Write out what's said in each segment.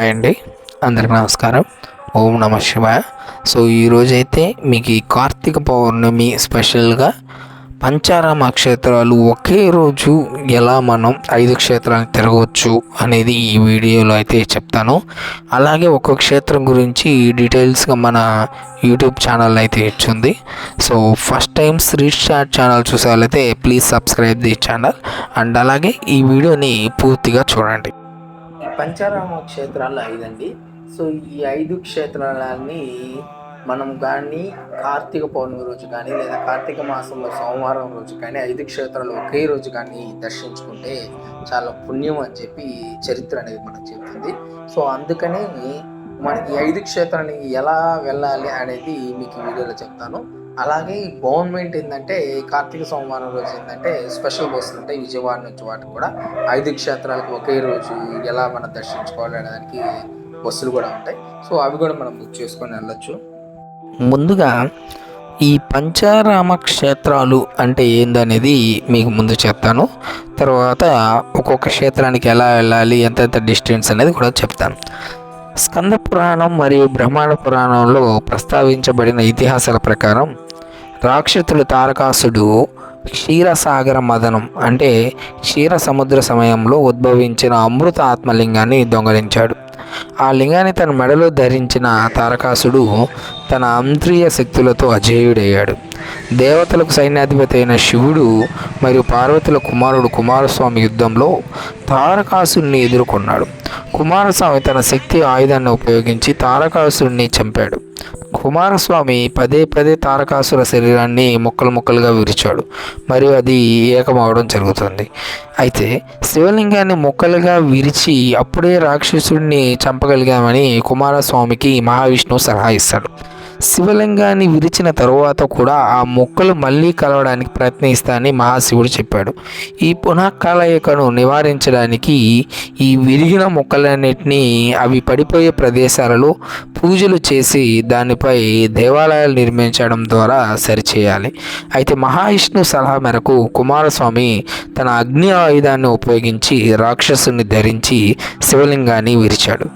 Hi అండి. అందరికి నమస్కారం. ఓం నమ శివాయ. సో ఈరోజైతే మీకు ఈ కార్తీక పౌర్ణమి స్పెషల్గా పంచారామ క్షేత్రాలు ఒకే రోజు ఎలా మనం ఐదు క్షేత్రాలు తిరగవచ్చు అనేది ఈ వీడియోలో అయితే చెప్తాను. అలాగే ఒక్కొక్క క్షేత్రం గురించి డీటెయిల్స్గా మన యూట్యూబ్ ఛానల్ అయితే ఇచ్చింది. So first time Sri channel చూసే వాళ్ళైతే please subscribe the channel. And అలాగే ఈ వీడియోని పూర్తిగా చూడండి. పంచారామ క్షేత్రాలు ఐదండి. సో ఈ ఐదు క్షేత్రాలని మనం కానీ కార్తీక పౌర్ణమి రోజు కానీ లేదా కార్తీక మాసంలో సోమవారం రోజు కానీ ఐదు క్షేత్రాలు ఒకే రోజు కానీ దర్శించుకుంటే చాలా పుణ్యం అని చెప్పి చరిత్ర అనేది మనకు చెప్తుంది. సో అందుకనే మనకి ఐదు క్షేత్రానికి ఎలా వెళ్ళాలి అనేది మీకు వీడియోలో చెప్తాను. అలాగే ఈ గవర్నమెంట్ ఏంటంటే కార్తీక సోమవారం రోజు ఏంటంటే స్పెషల్ బస్సులు ఉంటాయి విజయవాడ నుంచి వాటికి కూడా. ఐదు క్షేత్రాలకు ఒకే రోజు ఎలా మనం దర్శించుకోవాలి అనేదానికి బస్సులు కూడా ఉంటాయి. సో అవి కూడా మనం బుక్ చేసుకొని వెళ్ళచ్చు. ముందుగా ఈ పంచారామ క్షేత్రాలు అంటే ఏందనేది మీకు ముందు చెప్తాను. తర్వాత ఒక్కొక్క క్షేత్రానికి ఎలా వెళ్ళాలి ఎంతెంత డిస్టెన్స్ అనేది కూడా చెప్తాను. స్కంద పురాణం మరియు బ్రహ్మాండ పురాణంలో ప్రస్తావించబడిన ఇతిహాసాల ప్రకారం రాక్షసులు తారకాసుడు క్షీరసాగర మదనం అంటే క్షీర సముద్ర సమయంలో ఉద్భవించిన అమృత ఆత్మలింగాన్ని దొంగలించాడు. ఆ లింగాన్ని తన మెడలో ధరించిన తారకాసుడు తన అంత్రియ శక్తులతో అజేయుడయ్యాడు. దేవతలకు సైన్యాధిపతి అయిన శివుడు మరియు పార్వతుల కుమారుడు కుమారస్వామి యుద్ధంలో తారకాసుని ఎదుర్కొన్నాడు. కుమారస్వామి తన శక్తి ఆయుధాన్ని ఉపయోగించి తారకాసుని చంపాడు. కుమారస్వామి పదే పదే తారకాసుర శరీరాన్ని ముక్కలు ముక్కలుగా విరిచాడు. మరియు అది ఏకమవడం జరుగుతుంది. అయితే శివలింగాన్ని ముక్కలుగా విరిచి అప్పుడే రాక్షసుడిని చంపగలిగామని కుమారస్వామికి మహావిష్ణువు సలహా ఇస్తాడు. శివలింగాన్ని విరిచిన తరువాత కూడా ఆ మొక్కలు మళ్ళీ కలవడానికి ప్రయత్నిస్తానని మహాశివుడు చెప్పాడు. ఈ పునఃకలయికను నివారించడానికి ఈ విరిగిన మొక్కలన్నిటినీ అవి పడిపోయే ప్రదేశాలలో పూజలు చేసి దానిపై దేవాలయాలు నిర్మించడం ద్వారా సరిచేయాలి. అయితే మహావిష్ణు సలహా మేరకు కుమారస్వామి తన అగ్ని ఆయుధాన్ని ఉపయోగించి రాక్షసుని ధరించి శివలింగాన్ని విరిచాడు.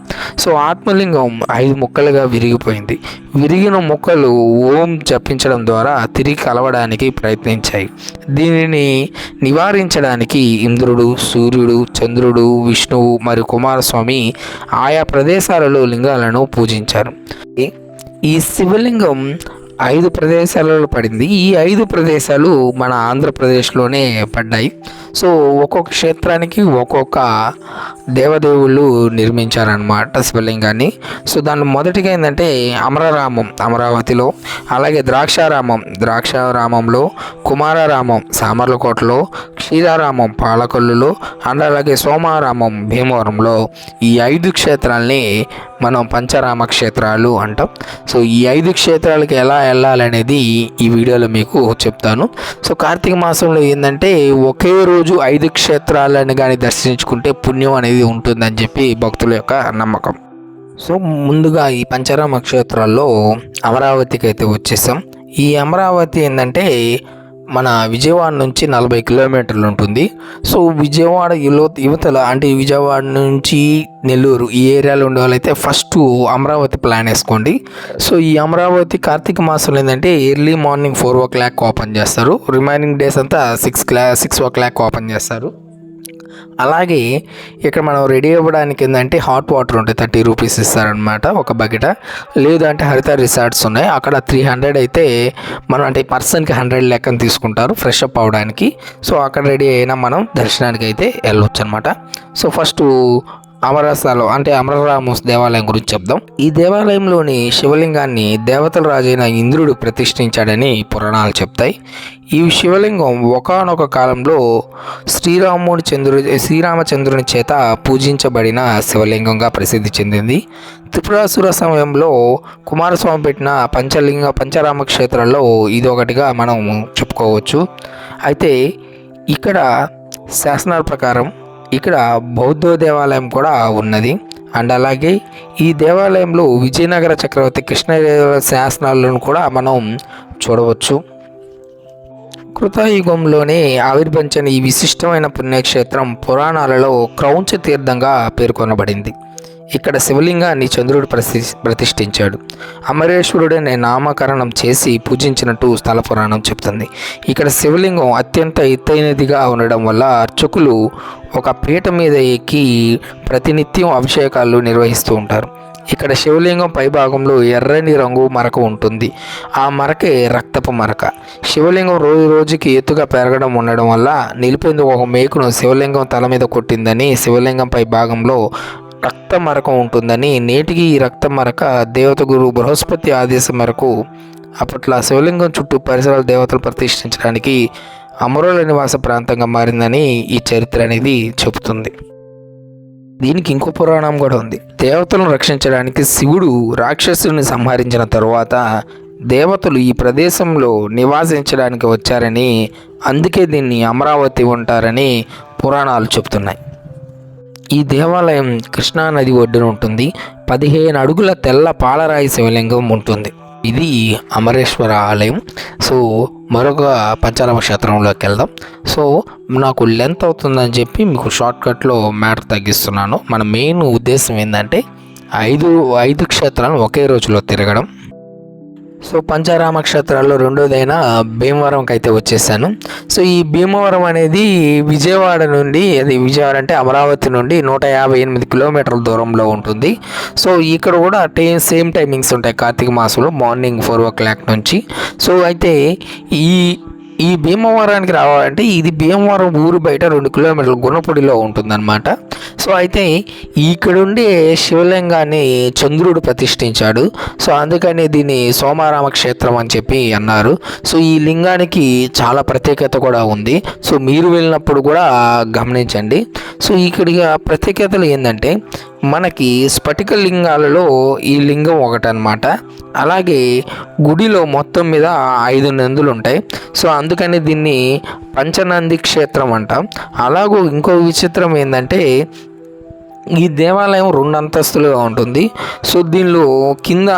సో ఆత్మలింగం ఐదు ముక్కలుగా విరిగిపోయింది. విరిగిన మొక్కలు ఓం జపించడం ద్వారా తిరిగి కలవడానికి ప్రయత్నించాయి. దీనిని నివారించడానికి ఇంద్రుడు సూర్యుడు చంద్రుడు విష్ణువు మరియు కుమారస్వామి ఆయా ప్రదేశాలలో లింగాలను పూజించారు. ఈ శివలింగం ఐదు ప్రదేశాలలో పడింది. ఈ ఐదు ప్రదేశాలు మన ఆంధ్రప్రదేశ్లోనే పడ్డాయి. సో ఒక్కొక్క క్షేత్రానికి ఒక్కొక్క దేవదేవుళ్ళు నిర్మించారనమాట శివలింగాన్ని. సో దాని మొదటిగా ఏంటంటే అమరరామం అమరావతిలో అలాగే ద్రాక్షారామం ద్రాక్షారామంలో కుమారరామం సామర్లకోటలో సీతారామం పాలకొల్లులో అండ్ అలాగే సోమారామం భీమవరంలో ఈ ఐదు క్షేత్రాలని మనం పంచరామ క్షేత్రాలు అంటాం. సో ఈ ఐదు క్షేత్రాలకి ఎలా వెళ్ళాలనేది ఈ వీడియోలో మీకు చెప్తాను. సో కార్తీక మాసంలో ఏంటంటే ఒకే రోజు ఐదు క్షేత్రాలను కానీ దర్శించుకుంటే పుణ్యం అనేది ఉంటుందని చెప్పి భక్తుల యొక్క నమ్మకం. సో ముందుగా ఈ పంచరామ క్షేత్రాల్లో అమరావతికి అయితే వచ్చేసాం. ఈ అమరావతి ఏంటంటే మన విజయవాడ నుంచి నలభై కిలోమీటర్లు ఉంటుంది. సో విజయవాడ యులో యువతల అంటే విజయవాడ నుంచి నెల్లూరు ఈ ఏరియాలో ఉండే వాళ్ళైతే ఫస్ట్ అమరావతి ప్లాన్ వేసుకోండి. సో ఈ అమరావతి కార్తీక మాసంలో ఏంటంటే early morning four o'clock open చేస్తారు. రిమైనింగ్ డేస్ అంతా సిక్స్ క్లా సిక్స్ ఓ క్లాక్ ఓపెన్ చేస్తారు. అలాగే ఇక్కడ మనం రెడీ అవ్వడానికి ఏంటంటే హాట్ వాటర్ ఉంటాయి థర్టీ రూపీస్ ఇస్తారనమాట ఒక బకెట లేదు అంటే హరిత రిసార్ట్స్ ఉన్నాయి. అక్కడ త్రీ హండ్రెడ్ అయితే మనం అంటే పర్సన్కి హండ్రెడ్ లెక్కన తీసుకుంటారు ఫ్రెష్ అప్ అవడానికి సో అక్కడ రెడీ అయినా మనం దర్శనానికి అయితే వెళ్ళొచ్చు అనమాట సో ఫస్ట్ అమరాసాలో అంటే అమరరామోస్ దేవాలయం గురించి చెప్దాం. ఈ దేవాలయంలోని శివలింగాన్ని దేవతల రాజైన ఇంద్రుడు ప్రతిష్ఠించాడని పురాణాలు చెప్తాయి. ఈ శివలింగం ఒకనొక కాలంలో శ్రీరాముడి చంద్రు శ్రీరామచంద్రుని చేత పూజించబడిన శివలింగంగా ప్రసిద్ధి చెందింది. త్రిపురాసుర సమయంలో కుమారస్వామి పెట్టిన పంచలింగ పంచరామ క్షేత్రంలో ఇది ఒకటిగా మనం చెప్పుకోవచ్చు. అయితే ఇక్కడ శాసనాల ప్రకారం ఇక్కడ బౌద్ధ దేవాలయం కూడా ఉన్నది. అండ్ అలాగే ఈ దేవాలయంలో విజయనగర చక్రవర్తి కృష్ణదేవ శాసనాలను కూడా మనం చూడవచ్చు. కృతయుగంలోనే ఆవిర్భించిన ఈ విశిష్టమైన పుణ్యక్షేత్రం పురాణాలలో క్రౌంచ తీర్థంగా పేర్కొనబడింది. ఇక్కడ శివలింగాన్ని చంద్రుడు ప్రతి ప్రతిష్ఠించాడు. అమరేశ్వరుడనే నామకరణం చేసి పూజించినట్టు స్థల పురాణం చెప్తుంది. ఇక్కడ శివలింగం అత్యంత ఎత్తైనదిగా ఉండడం వల్ల అర్చకులు ఒక పీట మీద ఎక్కి ప్రతినిత్యం అభిషేకాలు నిర్వహిస్తూ ఉంటారు. ఇక్కడ శివలింగం పైభాగంలో ఎర్రని రంగు మరక ఉంటుంది. ఆ మరకే రక్తపు మరక. శివలింగం రోజు రోజుకి ఎత్తుగా పెరగడం ఉండడం వల్ల నిలిపేందుకు ఒక మేకును శివలింగం తల మీద కొట్టిందని శివలింగం పై భాగంలో రక్త మరక ఉంటుందని నేటికి ఈ రక్త మరక దేవత గురు బృహస్పతి ఆదేశం మేరకు అప్పట్లో శివలింగం చుట్టూ పరిసరాల దేవతలు ప్రతిష్ఠించడానికి అమరుల నివాస ప్రాంతంగా మారిందని ఈ చరిత్ర అనేది చెబుతుంది. దీనికి ఇంకో పురాణం కూడా ఉంది. దేవతలను రక్షించడానికి శివుడు రాక్షసుని సంహరించిన తరువాత దేవతలు ఈ ప్రదేశంలో నివాసించడానికి వచ్చారని అందుకే దీన్ని అమరావతి ఉంటారని పురాణాలు చెబుతున్నాయి. ఈ దేవాలయం కృష్ణానది ఒడ్డున ఉంటుంది. పదిహేను అడుగుల తెల్ల పాలరాయి శివలింగం ఉంటుంది. ఇది అమరేశ్వర ఆలయం. సో మరొక పంచారామ క్షేత్రంలోకి వెళ్దాం. సో నాకు లెంత్ అవుతుందని చెప్పి మీకు షార్ట్కట్లో మ్యాటర్ తగ్గిస్తున్నాను. మన మెయిన్ ఉద్దేశం ఏంటంటే ఐదు ఐదు క్షేత్రాలను ఒకే రోజులో తిరగడం. సో పంచారామ క్షేత్రాల్లో రెండోదైన భీమవరంకి అయితే వచ్చేసాను. సో ఈ భీమవరం అనేది విజయవాడ నుండి అది విజయవాడ అంటే అమరావతి నుండి నూట యాభై ఎనిమిది కిలోమీటర్ల దూరంలో ఉంటుంది. సో ఇక్కడ కూడా టైం సేమ్ టైమింగ్స్ ఉంటాయి కార్తీక మాసంలో మార్నింగ్ ఫోర్ ఓ క్లాక్ నుంచి. సో అయితే ఈ ఈ భీమవరానికి రావాలంటే ఇది భీమవరం ఊరు బయట రెండు కిలోమీటర్ల గుణపొడిలో ఉంటుందన్నమాట. సో అయితే ఇక్కడుండే శివలింగాన్ని చంద్రుడు ప్రతిష్ఠించాడు. సో అందుకని దీన్ని సోమారామ క్షేత్రం అని చెప్పి అన్నారు. సో ఈ లింగానికి చాలా ప్రత్యేకత కూడా ఉంది. సో మీరు వెళ్ళినప్పుడు కూడా గమనించండి. సో ఇక్కడ ప్రత్యేకతలు ఏంటంటే మనకి స్ఫటిక లింగాలలో ఈ లింగం ఒకటనమాట అలాగే గుడిలో మొత్తం మీద ఐదు నందులు ఉంటాయి. సో అందుకని దీన్ని పంచనంది క్షేత్రం అంటాం. అలాగూ ఇంకో విచిత్రం ఏంటంటే ఈ దేవాలయం రెండు అంతస్తులుగా ఉంటుంది. సో దీనిలో కింద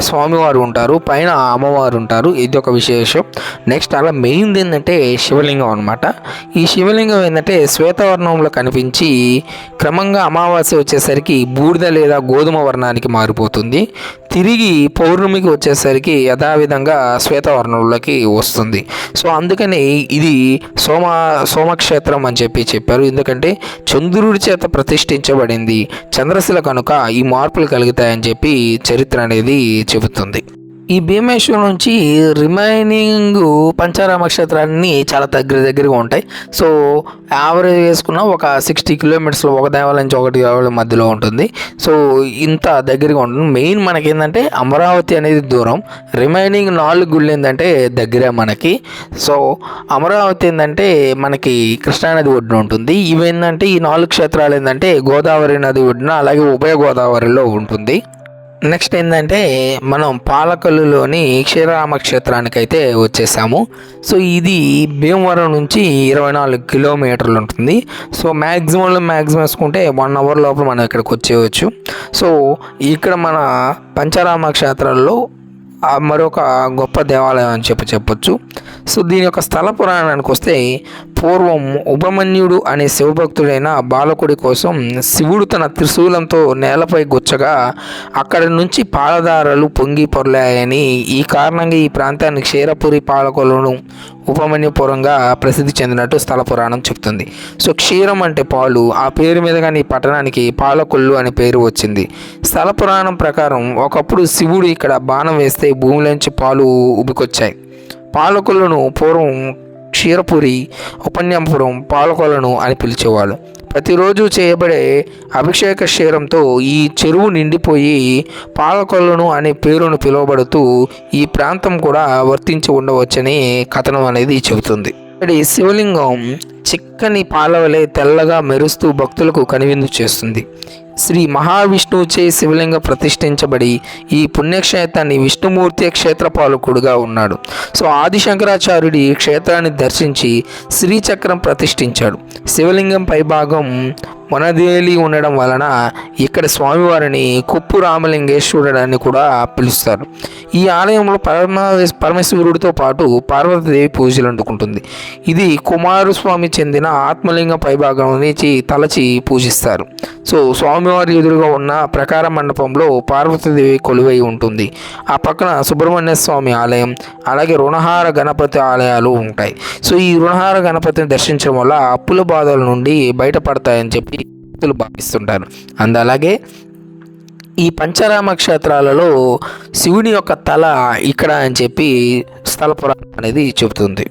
స్వామివారు ఉంటారు పైన అమ్మవారు ఉంటారు. ఇది ఒక విశేషం. నెక్స్ట్ అలా మెయిన్ ఏంటంటే శివలింగం అనమాట ఈ శివలింగం ఏంటంటే శ్వేతవర్ణంలో కనిపించి క్రమంగా అమావాస్య వచ్చేసరికి బూడిద లేదా గోధుమ వర్ణానికి మారిపోతుంది. తిరిగి పౌర్ణమికి వచ్చేసరికి యథావిధంగా శ్వేతవర్ణంలోకి వస్తుంది. సో అందుకని ఇది సోమ సోమక్షేత్రం అని చెప్పి చెప్పారు. ఎందుకంటే చంద్రుడి చేత ప్రతిష్ఠించబడింది చంద్రశిల కనుక ఈ మార్పులు కలుగుతాయని చెప్పి చరిత్ర అనేది చెబుతుంది. ఈ భీమేశ్వరం నుంచి రిమైనింగ్ పంచారామ క్షేత్రాన్ని చాలా దగ్గర దగ్గరగా ఉంటాయి. సో యావరేజ్ వేసుకున్న ఒక సిక్స్టీ కిలోమీటర్స్లో ఒక దేవాలయం నుంచి ఒకటి దేవాలయం మధ్యలో ఉంటుంది. సో ఇంత దగ్గరగా ఉంటుంది. మెయిన్ మనకి ఏంటంటే అమరావతి అనేది దూరం. రిమైనింగ్ నాలుగు గుళ్ళు ఏంటంటే దగ్గరే మనకి. సో అమరావతి ఏంటంటే మనకి కృష్ణానది ఒడ్డున ఉంటుంది. ఇవేంటంటే ఈ నాలుగు క్షేత్రాలు ఏంటంటే గోదావరి నది ఒడ్డున అలాగే ఉభయ గోదావరిలో ఉంటుంది. నెక్స్ట్ ఏంటంటే మనం పాలకొల్లులోని క్షీరామ క్షేత్రానికి అయితే వచ్చేసాము. సో ఇది భీమవరం నుంచి ఇరవై నాలుగు కిలోమీటర్లు ఉంటుంది. సో మ్యాక్సిమంలో మ్యాక్సిమం వేసుకుంటే వన్ అవర్ లోపల మనం ఇక్కడికి వచ్చేయచ్చు. సో ఇక్కడ మన పంచరామ క్షేత్రాల్లో మరొక గొప్ప దేవాలయం అని చెప్పి చెప్పొచ్చు. సో దీని యొక్క స్థల పురాణానికి వస్తే పూర్వం ఉపమన్యుడు అనే శివభక్తుడైన బాలకుడి కోసం శివుడు తన త్రిశూలంతో నేలపై గుచ్చగా అక్కడి నుంచి పాలధారలు పొంగి పొరలాయని ఈ కారణంగా ఈ ప్రాంతాన్ని క్షీరపురి పాలకులను ఉపమన్యుపురంగా ప్రసిద్ధి చెందినట్టు స్థల పురాణం చెప్తుంది. సో క్షీరం అంటే పాలు. ఆ పేరు మీద కానీ ఈ పట్టణానికి పాలకొల్లు అనే పేరు వచ్చింది. స్థల పురాణం ప్రకారం ఒకప్పుడు శివుడు ఇక్కడ బాణం వేస్తే భూమిలోంచి పాలు ఉబికొచ్చాయి. పాలకొల్లును పూర్వం క్షీరపురి ఉపన్యాపురం పాలకులను అని పిలిచేవాళ్ళు. ప్రతిరోజు చేయబడే అభిషేక క్షీరంతో ఈ చెరువు నిండిపోయి పాలకొల్లను అనే పేరును పిలువబడుతూ ఈ ప్రాంతం కూడా వర్తించి ఉండవచ్చని కథనం అనేది చెబుతుంది. ఇక్కడ శివలింగం చిక్కని పాలవలే తెల్లగా మెరుస్తూ భక్తులకు కనువిందు చేస్తుంది. శ్రీ మహావిష్ణువుచే శివలింగ ప్రతిష్ఠించబడి ఈ పుణ్యక్షేత్రాన్ని విష్ణుమూర్తి క్షేత్ర పాలకుడుగా ఉన్నాడు. సో ఆదిశంకరాచార్యుడు ఈ క్షేత్రాన్ని దర్శించి శ్రీచక్రం ప్రతిష్ఠించాడు. శివలింగం పైభాగం వనదేలి ఉండడం వలన ఇక్కడ స్వామివారిని కుప్పు రామలింగేశ్వరుడు అని కూడా పిలుస్తారు. ఈ ఆలయంలో పరమ పరమేశ్వరుడితో పాటు పార్వతీదేవి పూజలు అందుకుంటుంది. ఇది కుమారస్వామి చెందిన ఆత్మలింగ పైభాగం నుంచి తలచి పూజిస్తారు. సో స్వామివారి ఎదురుగా ఉన్న ప్రకార మండపంలో పార్వతీదేవి కొలువై ఉంటుంది. ఆ పక్కన సుబ్రహ్మణ్య స్వామి ఆలయం అలాగే రుణహార గణపతి ఆలయాలు ఉంటాయి. సో ఈ రుణహార గణపతిని దర్శించడం వల్ల అప్పుల బాధల నుండి బయటపడతాయని చెప్పి భక్తులు భావిస్తుంటారు. అండ్ అలాగే ఈ పంచరామ క్షేత్రాలలో శివుని యొక్క తల ఇక్కడ అని చెప్పి స్థల పురాణం అనేది చెబుతుంది.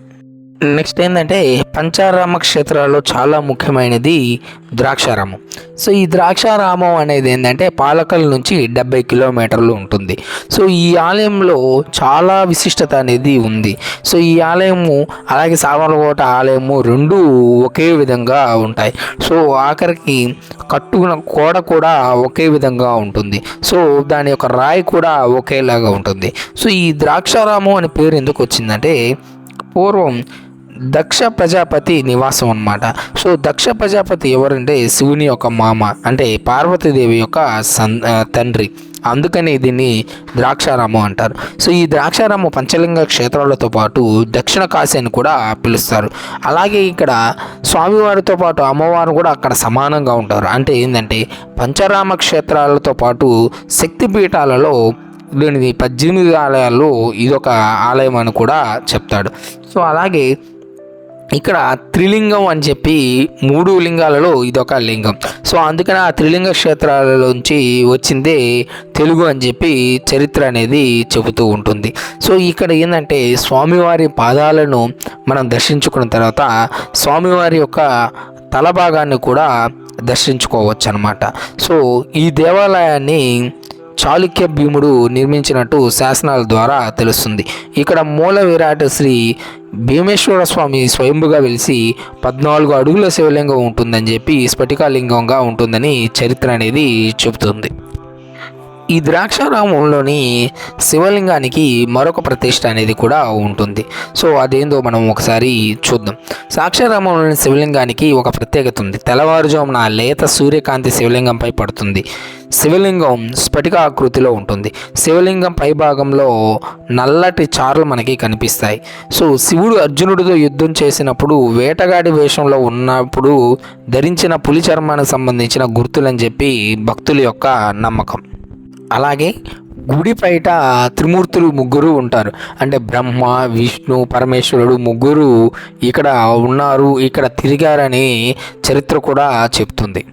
నెక్స్ట్ ఏంటంటే పంచారామ క్షేత్రాల్లో చాలా ముఖ్యమైనది ద్రాక్షారామం. సో ఈ ద్రాక్షారామం అనేది ఏంటంటే పాలకల్ నుంచి డెబ్బై కిలోమీటర్లు ఉంటుంది. సో ఈ ఆలయంలో చాలా విశిష్టత అనేది ఉంది. సో ఈ ఆలయము అలాగే సామర్లకోట ఆలయము రెండు ఒకే విధంగా ఉంటాయి. సో ఆఖరికి కట్టుకున్న కోడ కూడా ఒకే విధంగా ఉంటుంది. సో దాని యొక్క రాయి కూడా ఒకేలాగా ఉంటుంది. సో ఈ ద్రాక్షారామం అనే పేరు ఎందుకు వచ్చిందంటే పూర్వం దక్ష ప్రజాపతి నివాసం అన్నమాట. సో దక్ష ప్రజాపతి ఎవరంటే శివుని యొక్క మామ అంటే పార్వతీదేవి యొక్క సన్ తండ్రి. అందుకని దీన్ని ద్రాక్షారామం అంటారు. సో ఈ ద్రాక్షారామం పంచలింగ క్షేత్రాలతో పాటు దక్షిణ కాశీ అని కూడా పిలుస్తారు. అలాగే ఇక్కడ స్వామివారితో పాటు అమ్మవారు కూడా అక్కడ సమానంగా ఉంటారు. అంటే ఏంటంటే పంచరామ క్షేత్రాలతో పాటు శక్తిపీఠాలలో దీనిది పద్దెనిమిది ఆలయాల్లో ఇదొక ఆలయం అని కూడా చెప్తాడు. సో అలాగే ఇక్కడ త్రిలింగం అని చెప్పి మూడు లింగాలలో ఇదొక లింగం. సో అందుకని ఆ త్రిలింగ క్షేత్రాలలోంచి వచ్చిందే తెలుగు అని చెప్పి చరిత్ర అనేది చెబుతూ ఉంటుంది. సో ఇక్కడ ఏంటంటే స్వామివారి పాదాలను మనం దర్శించుకున్న తర్వాత స్వామివారి యొక్క తల భాగాన్ని కూడా దర్శించుకోవచ్చు అనమాట సో ఈ దేవాలయాన్ని చాళుక్య భీముడు నిర్మించినట్టు శాసనాల ద్వారా తెలుస్తుంది. ఇక్కడ మూల విరాట్ శ్రీ భీమేశ్వర స్వామి స్వయంభుగా వెలిసి పద్నాలుగు అడుగుల శివలింగం ఉంటుందని చెప్పి స్ఫటికాలింగంగా ఉంటుందని చరిత్ర అనేది చెబుతుంది. ఈ ద్రాక్షారామంలోని శివలింగానికి మరొక ప్రతిష్ట అనేది కూడా ఉంటుంది. సో అదేందో మనం ఒకసారి చూద్దాం. సాక్షారామంలోని శివలింగానికి ఒక ప్రత్యేకత ఉంది. తెల్లవారుజామున లేత సూర్యకాంతి శివలింగంపై పడుతుంది. శివలింగం స్ఫటిక ఆకృతిలో ఉంటుంది. శివలింగం పై భాగంలో నల్లటి చారలు మనకి కనిపిస్తాయి. సో శివుడు అర్జునుడితో యుద్ధం చేసినప్పుడు వేటగాడి వేషంలో ఉన్నప్పుడు ధరించిన పులి చర్మానికి సంబంధించిన గుర్తులని చెప్పి భక్తుల యొక్క నమ్మకం. అలాగే గుడి బయట త్రిమూర్తులు ముగ్గురు ఉంటారు. అంటే బ్రహ్మ విష్ణు పరమేశ్వరుడు ముగ్గురు ఇక్కడ ఉన్నారు ఇక్కడ తిరిగారని చరిత్ర కూడా చెప్తుంది.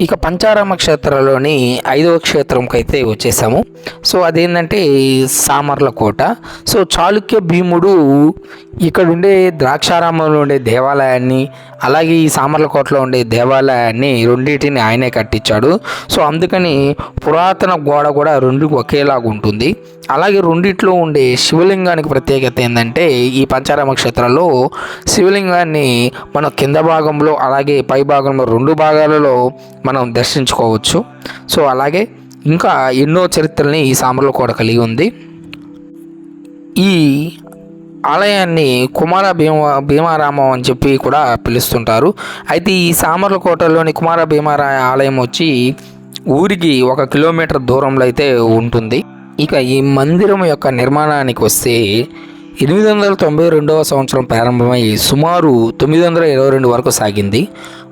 ఇక పంచారామ క్షేత్రంలోని ఐదవ క్షేత్రంకి అయితే వచ్చేసాము. సో అదేంటంటే సామర్లకోట. సో చాళుక్య భీముడు ఇక్కడ ఉండే ద్రాక్షారామంలో ఉండే దేవాలయాన్ని అలాగే ఈ సామర్లకోటలో ఉండే దేవాలయాన్ని రెండింటిని ఆయనే కట్టించాడు. సో అందుకని పురాతన గోడ కూడా రెండు ఒకేలాగా ఉంటుంది. అలాగే రెండిట్లో ఉండే శివలింగానికి ప్రత్యేకత ఏంటంటే ఈ పంచారామ క్షేత్రంలో శివలింగాన్ని మనం కింద భాగంలో అలాగే పై భాగంలో రెండు భాగాలలో మనం దర్శించుకోవచ్చు. సో అలాగే ఇంకా ఎన్నో చరిత్రల్ని ఈ సామర్లకోట కలిగి ఉంది. ఈ ఆలయాన్ని కుమార భీమ భీమారామం అని చెప్పి కూడా పిలుస్తుంటారు. అయితే ఈ సామర్లకోటలోని కుమార భీమారా ఆలయం వచ్చి ఊరికి ఒక కిలోమీటర్ దూరంలో అయితే ఉంటుంది. ఇక ఈ మందిరం యొక్క నిర్మాణానికి వస్తే ఎనిమిది వందల తొంభై రెండవ సంవత్సరం ప్రారంభమై సుమారు తొమ్మిది వందల ఇరవై రెండు వరకు సాగింది.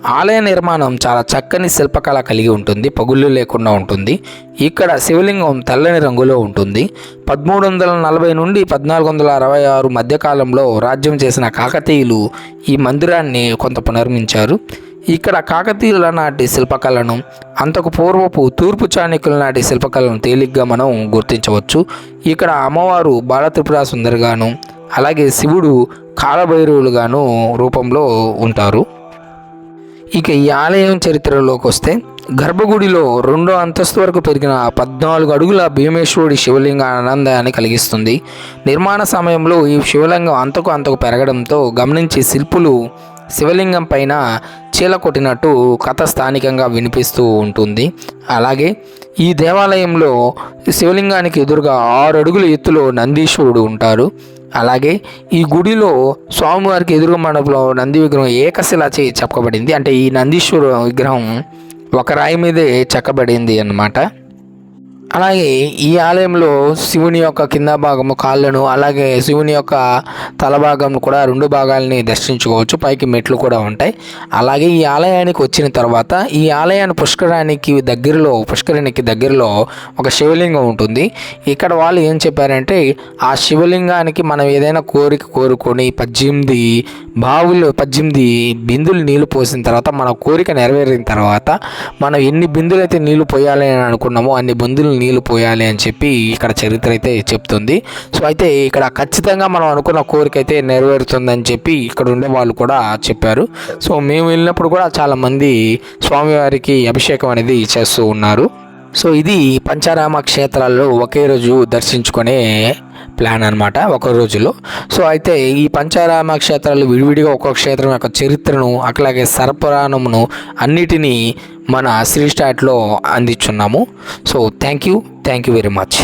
ఆలయ నిర్మాణం చాలా చక్కని శిల్పకళ కలిగి ఉంటుంది పగుళ్ళు లేకుండా ఉంటుంది. ఇక్కడ శివలింగం తెల్లని రంగులో ఉంటుంది. పదమూడు వందల నలభై నుండి పద్నాలుగు వందల అరవై ఆరు మధ్యకాలంలో రాజ్యం చేసిన కాకతీయులు ఈ మందిరాన్ని కొంత పునర్మించారు. ఇక్కడ కాకతీయుల నాటి శిల్పకళను అంతకు పూర్వపు తూర్పు చాణికుల నాటి శిల్పకళను తేలిగ్గా మనం గుర్తించవచ్చు. ఇక్కడ అమ్మవారు బాలత్రిపుర సుందరిగాను అలాగే శివుడు కాలభైరవులుగాను రూపంలో ఉంటారు. ఇక ఈ ఆలయం చరిత్రలోకి వస్తే గర్భగుడిలో రెండో అంతస్తు వరకు పెరిగిన పద్నాలుగు అడుగుల భీమేశ్వరుడి శివలింగ ఆనందాన్ని కలిగిస్తుంది. నిర్మాణ సమయంలో ఈ శివలింగం అంతకు అంతకు పెరగడంతో గమనించి శిల్పులు శివలింగం పైన చీల కొట్టినట్టు కథ స్థానికంగా వినిపిస్తూ ఉంటుంది. అలాగే ఈ దేవాలయంలో శివలింగానికి ఎదురుగా ఆరు అడుగుల ఎత్తులో నందీశ్వరుడు ఉంటారు. అలాగే ఈ గుడిలో స్వామివారికి ఎదురుగా మండపంలో నంది విగ్రహం ఏకశిలా చే చెప్పబడింది. అంటే ఈ నందీశ్వర విగ్రహం ఒక రాయి మీదే చెక్కబడింది అన్నమాట. అలాగే ఈ ఆలయంలో శివుని యొక్క కింద భాగము కాళ్ళను అలాగే శివుని యొక్క తల భాగం కూడా రెండు భాగాలని దర్శించుకోవచ్చు. పైకి మెట్లు కూడా ఉంటాయి. అలాగే ఈ ఆలయానికి వచ్చిన తర్వాత ఈ ఆలయాన్ని పుష్కరానికి దగ్గరలో పుష్కరానికి దగ్గరలో ఒక శివలింగం ఉంటుంది. ఇక్కడ వాళ్ళు ఏం చెప్పారంటే ఆ శివలింగానికి మనం ఏదైనా కోరిక కోరుకొని పద్దెనిమిది బావులు పద్దెనిమిది బిందులు నీళ్ళు పోసిన తర్వాత మన కోరిక నెరవేరిన తర్వాత మనం ఎన్ని బిందులు అయితే నీళ్ళు పోయాలని అనుకున్నామో అన్ని బిందులు నీళ్ళు పోయాలి అని చెప్పి ఇక్కడ చరిత్ర అయితే చెప్తుంది. సో అయితే ఇక్కడ ఖచ్చితంగా మనం అనుకున్న కోరిక అయితే నెరవేరుతుందని చెప్పి ఇక్కడ ఉండే వాళ్ళు కూడా చెప్పారు. సో మేము వెళ్ళినప్పుడు కూడా చాలామంది స్వామివారికి అభిషేకం అనేది చేస్తూ ఉన్నారు. సో ఇది పంచారామ క్షేత్రాల్లో ఒకే రోజు దర్శించుకునే ప్లాన్ అనమాట ఒక రోజులో. సో అయితే ఈ పంచారామ క్షేత్రాలు విడివిడిగా ఒక్కొక్క క్షేత్రం యొక్క చరిత్రను అట్లాగే సర్పరాణమును అన్నిటినీ మన శ్రీ స్టాట్లో అందించున్నాము. So thank you thank you very much